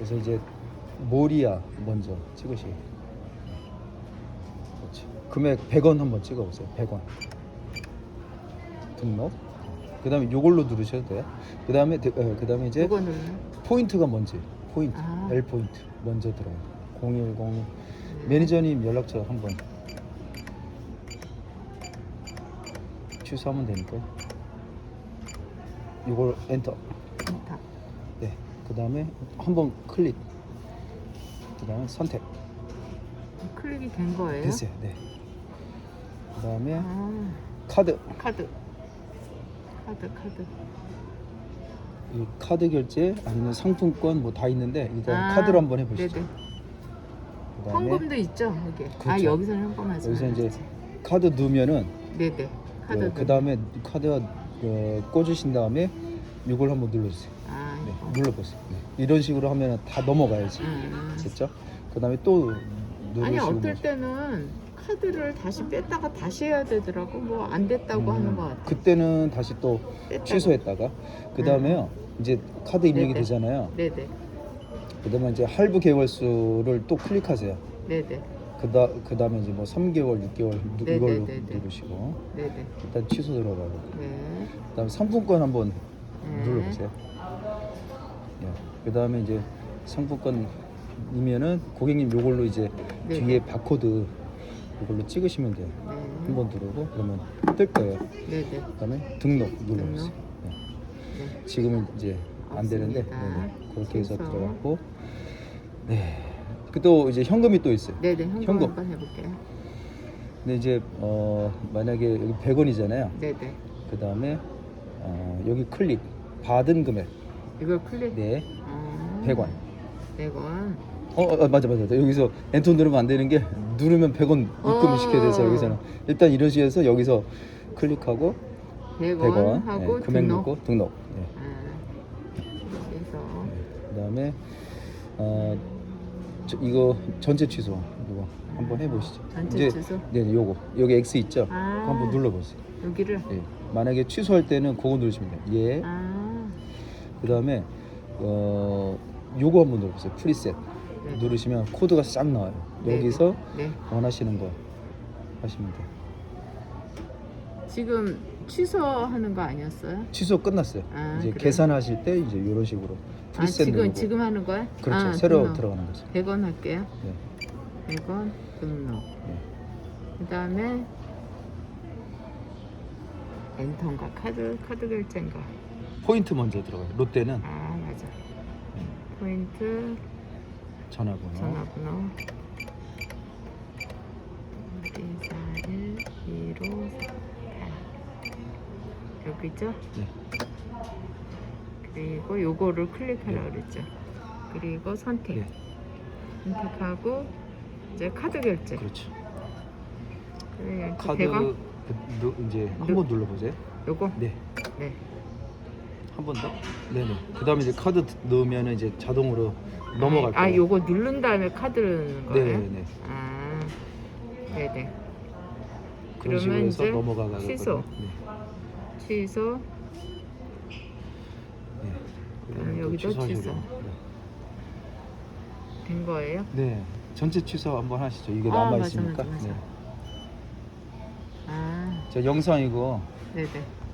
그래서 이제 모리아 먼저 찍으시고 그렇지. 금액 100원 한번 찍어보세요. 100원 등록. 그 다음에 요걸로 누르셔도 돼요. 그 다음에 어, 그다음에 이제 이거는 포인트가 뭔지 포인트 아. L 포인트 먼저 들어가. 010 매니저님 연락처 한번 취소하면 되니까. 요걸 엔터. 다 네. 그 다음에 한 번 클릭. 그 다음에 선택. 클릭이 된 거예요? 됐어요. 네. 그 다음에 아, 카드. 카드. 카드 카드. 이 카드 결제 아니면 상품권 뭐 다 있는데 일단 아, 카드로 한번 해보시죠. 네네. 그다음에 현금도 있죠 여기. 아 그렇죠. 여기서는 현금만 여기서 이제. 카드 넣으면은 네네. 카드. 그 다음에 카드 어, 꽂으신 다음에 이걸 한번 눌러주세요. 아. 눌러보세요. 네. 이런 식으로 하면 다 넘어가야지. 음. 됐죠? 그 다음에 또 누르시고 아니 어떨 나서- 때는 카드를 다시 뺐다가 다시 해야 되더라고 뭐 안 됐다고 음, 하는 것 같아. 그때는 다시 또 뺐다가. 취소했다가 그 다음에요 이제 카드 입력이 네네. 되잖아요. 네네. 그 다음에 이제 할부 개월수를 또 클릭하세요. 네네. 그다 그 다음에 이제 뭐 3개월, 6개월 누-. 이걸로 누르시고 네네. 일단 취소 들어가고 네. 그다음에 상품권 한번 네. 눌러보세요. 예. 그다음에 이제 상품권이면은 고객님 요걸로 이제 네. 뒤에 바코드 이걸로 찍으시면 돼요. 네. 한번 누르고 그러면 뜰 거예요. 네 네. 그다음에 등록 눌러보세요. 네. 네. 지금은 이제 안 되는데 없습니다. 네네. 그렇게 해서 취소. 들어갔고 네. 그 또 이제 현금이 또 있어요. 네네. 현금, 현금. 한번 해볼게요. 근데 이제 어 만약에 여기 100원이잖아요. 네네. 그 다음에 어 여기 클릭 받은 금액 이걸 클릭. 네 어, 100원. 100원. 어, 어 맞아 맞아 여기서 엔터 누르면 안 되는 게 누르면 100원 입금을 어. 시켜야 돼서 여기서는 일단 이런 해서 여기서 클릭하고 100원, 100원 하고 네, 금액 등록. 넣고 등록 네. 아, 그래서 그 다음에 어 저, 이거 전체 취소 이거 한번 해보시죠 전체 취소? 네 요거 여기 X 있죠 아. 그거 한번 눌러보세요 여기를 예. 만약에 취소할 때는 그거 누르시면 돼요 예. 아, 그 다음에 어 요거 한번 눌러보세요 프리셋 네. 누르시면 코드가 싹 나와요 네, 여기서 네. 원하시는 거 하시면 돼요 지금 취소하는 거 아니었어요? 취소 끝났어요 아, 이제 그래요? 계산하실 때 이제 이런 식으로 아, 프리셋 지금 누르고 지금 하는 거야? 그렇죠 아, 새로 등록. 들어가는 거죠 100원 할게요. 네. 100원 등록. 네. 그다음에 엔터인가 카드 카드 결제인가? 포인트 먼저 들어가요 롯데는 아 맞아. 포인트 전화번호 전화번호 241 1548 여기죠? 네. 그리고 요거를 클릭하라 네. 그랬죠. 그리고 선택. 네. 선택하고 이제 카드 결제. 그렇죠 카드 100원? 그, 누, 이제 누- 한번 눌러보세요 요거? 네 네. 한 번 더? 네네. 그 다음에 이제 카드 넣으면 이제 자동으로 넘어갈 아, 거예요. 요거 누른 다음에 카드를 넣는 거예요? 네네. 아, 네네. 그런 식으로 그러면 해서 이제 넘어가가 취소. 취소. 네. 네. 아, 그다음에 또 여기도 취소하시고. 취소. 된 거예요? 네. 네. 전체 취소 한번 하시죠. 이게 아, 남아 맞아, 있으니까. 맞아, 맞아. 네. 아, 저 영상이고 네네.